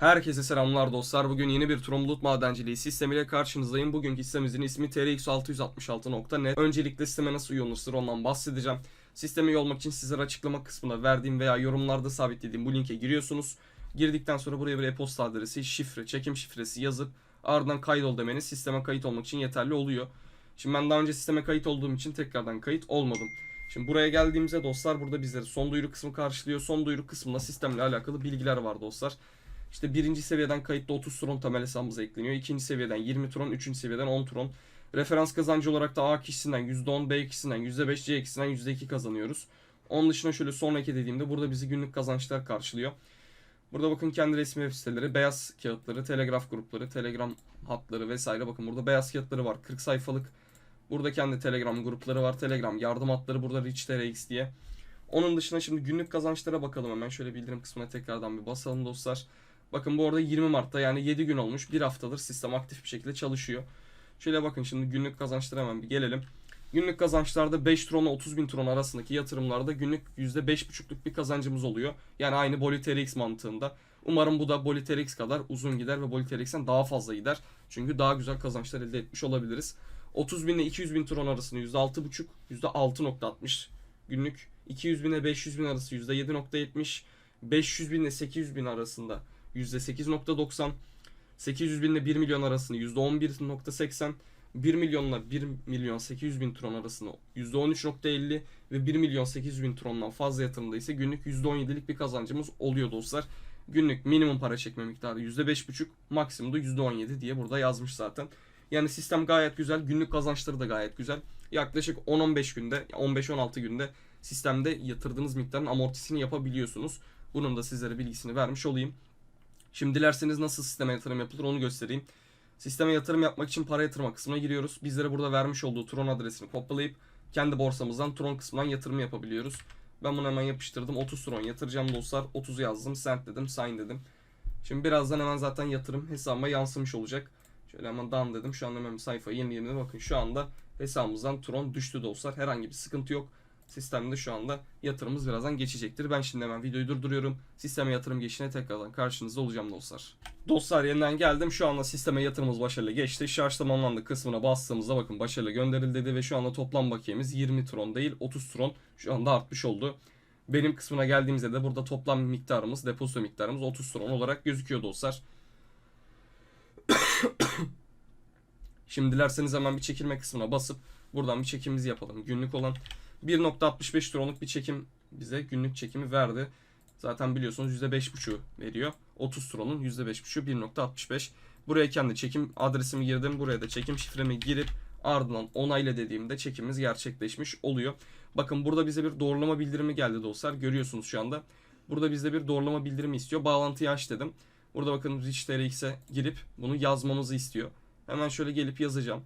Herkese selamlar dostlar. Bugün yeni bir Tron Bulut Madenciliği sistemiyle karşınızdayım. Bugünkü sistemimizin ismi TRX666.net. Öncelikle sisteme nasıl üye ondan bahsedeceğim. Sisteme üye olmak için sizlere açıklama kısmına verdiğim veya yorumlarda sabitlediğim bu linke giriyorsunuz. Girdikten sonra buraya bir e-posta adresi, şifre, çekim şifresi yazıp ardından kaydol demeniz sisteme kayıt olmak için yeterli oluyor. Şimdi ben daha önce sisteme kayıt olduğum için tekrardan kayıt olmadım. Şimdi buraya geldiğimizde dostlar burada bizleri son duyuru kısmı karşılıyor. Son duyuru kısmında sistemle alakalı bilgiler var dostlar. İşte birinci seviyeden kayıtlı 30 tron temel hesabımıza ekleniyor. İkinci seviyeden 20 tron, üçüncü seviyeden 10 tron. Referans kazancı olarak da A kişisinden %10, B kişisinden %5, C kişisinden %2 kazanıyoruz. Onun dışında şöyle sonraki dediğimde burada bizi günlük kazançlar karşılıyor. Burada bakın kendi resmi web siteleri, beyaz kağıtları, telegraf grupları, telegram hatları vesaire. Bakın burada beyaz kağıtları var. 40 sayfalık. Burada kendi telegram grupları var. Telegram yardım hatları burada RichTRX diye. Onun dışında şimdi günlük kazançlara bakalım hemen. Şöyle bildirim kısmına tekrardan bir basalım dostlar. Bakın bu arada 20 Mart'ta yani 7 gün olmuş. Bir haftadır sistem aktif bir şekilde çalışıyor. Şöyle bakın şimdi günlük kazançlara hemen bir gelelim. Günlük kazançlarda 5 tron ile 30 bin tron arasındaki yatırımlarda günlük %5,5'luk bir kazancımız oluyor. Yani aynı Boliter mantığında. Umarım bu da Boliter kadar uzun gider ve Boliter daha fazla gider. Çünkü daha güzel kazançlar elde etmiş olabiliriz. 30 bin ile 200 bin tron arasında %6,5, %6,60 günlük. 200 bin ile 500 bin arası %7,70. 500 bin ile 800 bin arasında %8.90, 800 bin ile 1 milyon arasında %11.80, 1 milyonla 1 milyon 800 bin tron arasında %13.50 ve 1 milyon 800 bin trondan fazla yatırımda ise günlük %17'lik bir kazancımız oluyor dostlar. Günlük minimum para çekme miktarı %5.5, maksimum da %17 diye burada yazmış zaten. Yani sistem gayet güzel, günlük kazançları da gayet güzel. Yaklaşık 10-15 günde, 15-16 günde sistemde yatırdığınız miktarın amortisini yapabiliyorsunuz. Bunun da sizlere bilgisini vermiş olayım. Şimdi dilerseniz nasıl sisteme yatırım yapılır onu göstereyim. Sisteme yatırım yapmak için para yatırma kısmına giriyoruz. Bizlere burada vermiş olduğu Tron adresini kopyalayıp kendi borsamızdan Tron kısmından yatırım yapabiliyoruz. Ben bunu hemen yapıştırdım. 30 Tron yatıracağım dostlar. 30'u yazdım. Send dedim. Sign dedim. Şimdi birazdan hemen zaten yatırım hesabıma yansımış olacak. Şöyle hemen done dedim. Şu anda hemen sayfayı yenileyelim. Bakın şu anda hesabımızdan Tron düştü dostlar. Herhangi bir sıkıntı yok. Sistemde şu anda yatırımımız birazdan geçecektir. Ben şimdi hemen videoyu durduruyorum. Sisteme yatırım geçişine tekrardan karşınızda olacağım dostlar. Dostlar yeniden geldim. Şu anda sisteme yatırımımız başarılı geçti. Şarj tamamlandı kısmına bastığımızda bakın başarılı gönderildi dedi ve şu anda toplam bakiyemiz 20 tron değil 30 tron şu anda artmış oldu. Benim kısmına geldiğimizde de burada toplam miktarımız, depozito miktarımız 30 tron olarak gözüküyor dostlar. Şimdi dilerseniz hemen bir çekilme kısmına basıp buradan bir çekimimizi yapalım. Günlük olan 1.65 tronluk bir çekim bize günlük çekimi verdi. Zaten biliyorsunuz %5.5'u veriyor. 30 tronun %5.5'u 1.65. Buraya kendi çekim adresimi girdim. Buraya da çekim şifremi girip ardından onayla dediğimde çekimimiz gerçekleşmiş oluyor. Bakın burada bize bir doğrulama bildirimi geldi dostlar. Görüyorsunuz şu anda. Burada bizde bir doğrulama bildirimi istiyor. Bağlantıyı aç dedim. Burada bakın RichTRX'e girip bunu yazmamızı istiyor. Hemen şöyle gelip yazacağım.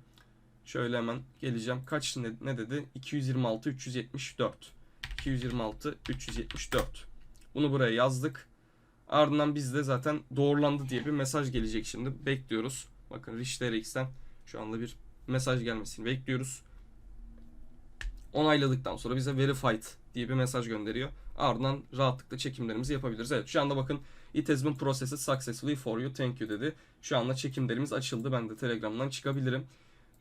Şöyle hemen geleceğim. Kaç ne, ne dedi? 226 374. 226 374. Bunu buraya yazdık. Ardından bizde zaten doğrulandı diye bir mesaj gelecek şimdi. Bekliyoruz. Bakın RichTRX'ten şu anda bir mesaj gelmesini bekliyoruz. Onayladıktan sonra bize verified diye bir mesaj gönderiyor. Ardından rahatlıkla çekimlerimizi yapabiliriz. Evet şu anda bakın it has been processed successfully for you thank you dedi. Şu anda çekimlerimiz açıldı. Ben de Telegram'dan çıkabilirim.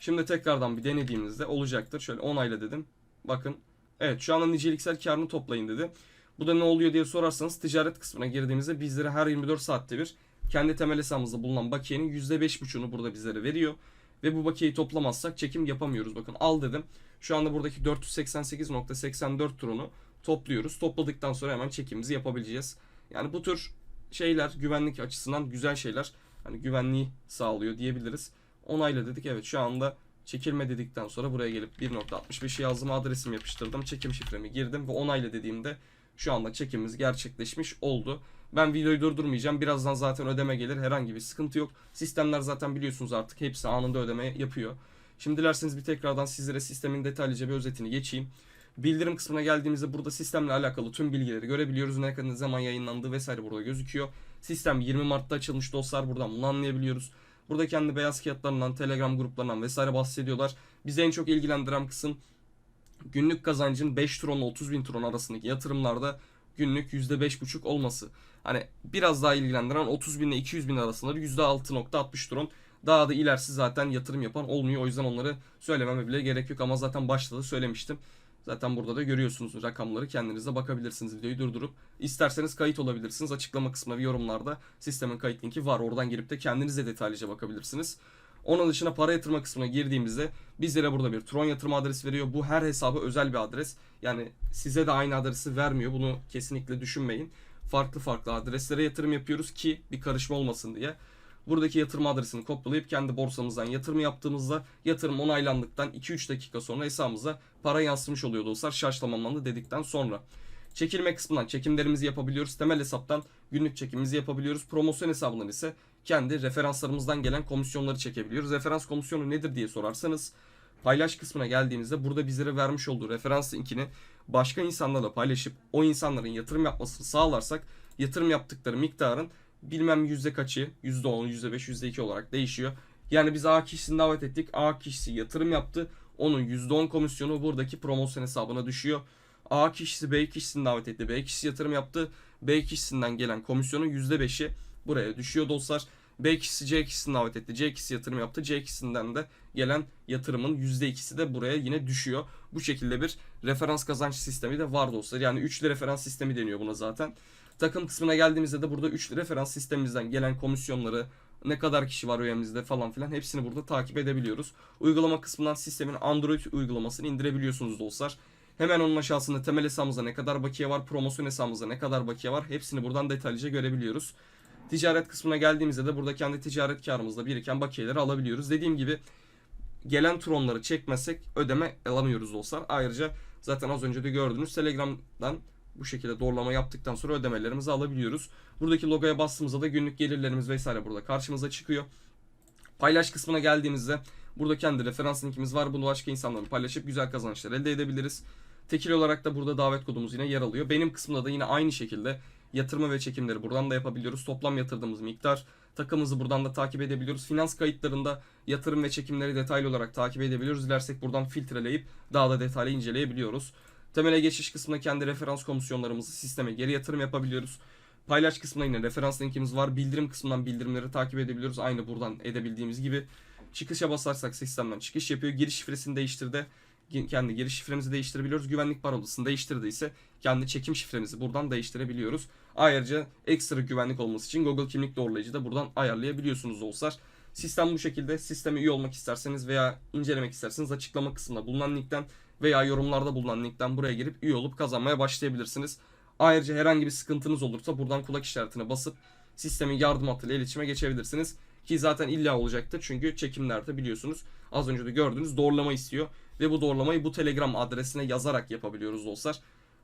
Şimdi tekrardan bir denediğimizde olacaktır. Şöyle onayla dedim. Bakın evet şu anda niceliksel karını toplayın dedi. Bu da ne oluyor diye sorarsanız ticaret kısmına girdiğimizde bizlere her 24 saatte bir kendi temel hesabımızda bulunan bakiyenin %5,5'unu burada bizlere veriyor. Ve bu bakiyeyi toplamazsak çekim yapamıyoruz. Bakın al dedim. Şu anda buradaki 488.84 turunu topluyoruz. Topladıktan sonra hemen çekimimizi yapabileceğiz. Yani bu tür şeyler güvenlik açısından güzel şeyler. Hani güvenliği sağlıyor diyebiliriz. Onayla dedik. Evet şu anda çekilme dedikten sonra buraya gelip 1.65 yazdım. Adresimi yapıştırdım. Çekim şifremi girdim ve onayla dediğimde şu anda çekimimiz gerçekleşmiş oldu. Ben videoyu durdurmayacağım. Birazdan zaten ödeme gelir. Herhangi bir sıkıntı yok. Sistemler zaten biliyorsunuz artık hepsi anında ödeme yapıyor. Şimdi dilerseniz bir tekrardan sizlere sistemin detaylıca bir özetini geçeyim. Bildirim kısmına geldiğimizde burada sistemle alakalı tüm bilgileri görebiliyoruz. Ne kadar ne zaman yayınlandığı vesaire burada gözüküyor. Sistem 20 Mart'ta açılmış dostlar. Buradan bunu anlayabiliyoruz. Burada kendi beyaz kağıtlarından, Telegram gruplarından vesaire bahsediyorlar. Bizi en çok ilgilendiren kısım günlük kazancın 5 tron ile 30 bin tron arasındaki yatırımlarda günlük %5,5 olması. Hani biraz daha ilgilendiren 30 bin ile 200 bin arasında bir %6.60 tron. Daha da ilerisi zaten yatırım yapan olmuyor. O yüzden onları söylememe bile gerek yok ama zaten başta da söylemiştim. Zaten burada da görüyorsunuz rakamları kendiniz de bakabilirsiniz videoyu durdurup. İsterseniz kayıt olabilirsiniz. Açıklama kısmında ve yorumlarda sistemin kayıt linki var. Oradan girip de kendiniz de detaylıca bakabilirsiniz. Onun dışında para yatırma kısmına girdiğimizde bizlere burada bir Tron yatırma adresi veriyor. Bu her hesaba özel bir adres. Yani size de aynı adresi vermiyor. Bunu kesinlikle düşünmeyin. Farklı farklı adreslere yatırım yapıyoruz ki bir karışma olmasın diye. Buradaki yatırım adresini kopyalayıp kendi borsamızdan yatırım yaptığımızda yatırım onaylandıktan 2-3 dakika sonra hesabımıza para yansımış oluyor dostlar. Şarj tamamlandı dedikten sonra. Çekilme kısmından çekimlerimizi yapabiliyoruz. Temel hesaptan günlük çekimimizi yapabiliyoruz. Promosyon hesabından ise kendi referanslarımızdan gelen komisyonları çekebiliyoruz. Referans komisyonu nedir diye sorarsanız paylaş kısmına geldiğimizde burada bizlere vermiş olduğu referans linkini başka insanlarla paylaşıp o insanların yatırım yapmasını sağlarsak yatırım yaptıkları miktarın bilmem yüzde kaçı yüzde on, yüzde beş, yüzde iki olarak değişiyor. Yani biz A kişisini davet ettik. A kişisi yatırım yaptı. Onun yüzde on komisyonu buradaki promosyon hesabına düşüyor. A kişisi B kişisini davet etti. B kişisi yatırım yaptı. B kişisinden gelen komisyonun yüzde beşi buraya düşüyor dostlar. B kişisi C kişisini davet etti. C kişisi yatırım yaptı. C kişisinden de gelen yatırımın %2'si de buraya yine düşüyor. Bu şekilde bir referans kazanç sistemi de var dostlar. Yani üçlü referans sistemi deniyor buna zaten. Takım kısmına geldiğimizde de burada üçlü referans sistemimizden gelen komisyonları, ne kadar kişi var üyemizde falan filan hepsini burada takip edebiliyoruz. Uygulama kısmından sistemin Android uygulamasını indirebiliyorsunuz dostlar. Hemen onun aşağısında temel hesabımızda ne kadar bakiye var, promosyon hesabımızda ne kadar bakiye var hepsini buradan detaylıca görebiliyoruz. Ticaret kısmına geldiğimizde de burada kendi ticaret karımızda biriken bakiyeleri alabiliyoruz. Dediğim gibi gelen tronları çekmezsek ödeme alamıyoruz dostlar. Ayrıca zaten az önce de gördüğünüz Telegram'dan bu şekilde doğrulama yaptıktan sonra ödemelerimizi alabiliyoruz. Buradaki logoya bastığımızda da günlük gelirlerimiz vesaire burada karşımıza çıkıyor. Paylaş kısmına geldiğimizde burada kendi referans linkimiz var. Bunu başka insanlarla paylaşıp güzel kazançlar elde edebiliriz. Tekil olarak da burada davet kodumuz yine yer alıyor. Benim kısmında da yine aynı şekilde yatırma ve çekimleri buradan da yapabiliyoruz. Toplam yatırdığımız miktar takımımızı buradan da takip edebiliyoruz. Finans kayıtlarında yatırım ve çekimleri detaylı olarak takip edebiliyoruz. Dilersek buradan filtreleyip daha da detaylı inceleyebiliyoruz. Temele geçiş kısmında kendi referans komisyonlarımızı sisteme geri yatırım yapabiliyoruz. Paylaş kısmında yine referans linkimiz var. Bildirim kısmından bildirimleri takip edebiliyoruz. Aynı buradan edebildiğimiz gibi. Çıkışa basarsak sistemden çıkış yapıyor. Giriş şifresini değiştirdi. Kendi giriş şifremizi değiştirebiliyoruz. Güvenlik parolasını değiştirdiyse kendi çekim şifremizi buradan değiştirebiliyoruz. Ayrıca ekstra güvenlik olması için Google kimlik doğrulayıcı da buradan ayarlayabiliyorsunuz dostlar. Sistem bu şekilde. Sisteme üye olmak isterseniz veya incelemek isterseniz açıklama kısmında bulunan linkten veya yorumlarda bulunan linkten buraya girip üye olup kazanmaya başlayabilirsiniz. Ayrıca herhangi bir sıkıntınız olursa buradan kulak işaretine basıp sistemin yardım hattıyla iletişime geçebilirsiniz. Ki zaten illa olacaktır çünkü çekimlerde biliyorsunuz az önce de gördüğünüz doğrulama istiyor. Ve bu doğrulamayı bu Telegram adresine yazarak yapabiliyoruz dostlar.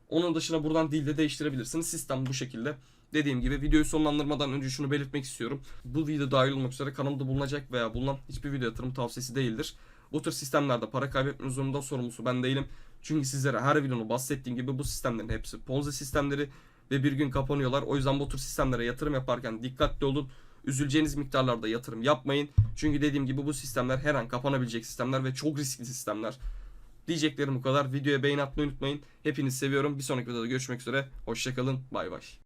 Onun dışında buradan dilde değiştirebilirsiniz. Sistem bu şekilde. Dediğim gibi videoyu sonlandırmadan önce şunu belirtmek istiyorum. Bu video dahil olmak üzere kanalımda bulunacak veya bulunan hiçbir video yatırım tavsiyesi değildir. Bu tür sistemlerde para kaybetme zorunda sorumlusu ben değilim. Çünkü sizlere her videonun bahsettiğim gibi bu sistemlerin hepsi Ponzi sistemleri ve bir gün kapanıyorlar. O yüzden bu tür sistemlere yatırım yaparken dikkatli olun. Üzüleceğiniz miktarlarda yatırım yapmayın. Çünkü dediğim gibi bu sistemler her an kapanabilecek sistemler ve çok riskli sistemler. Diyeceklerim bu kadar. Videoya beğeni atmayı unutmayın. Hepinizi seviyorum. Bir sonraki videoda görüşmek üzere. Hoşçakalın. Bay bay.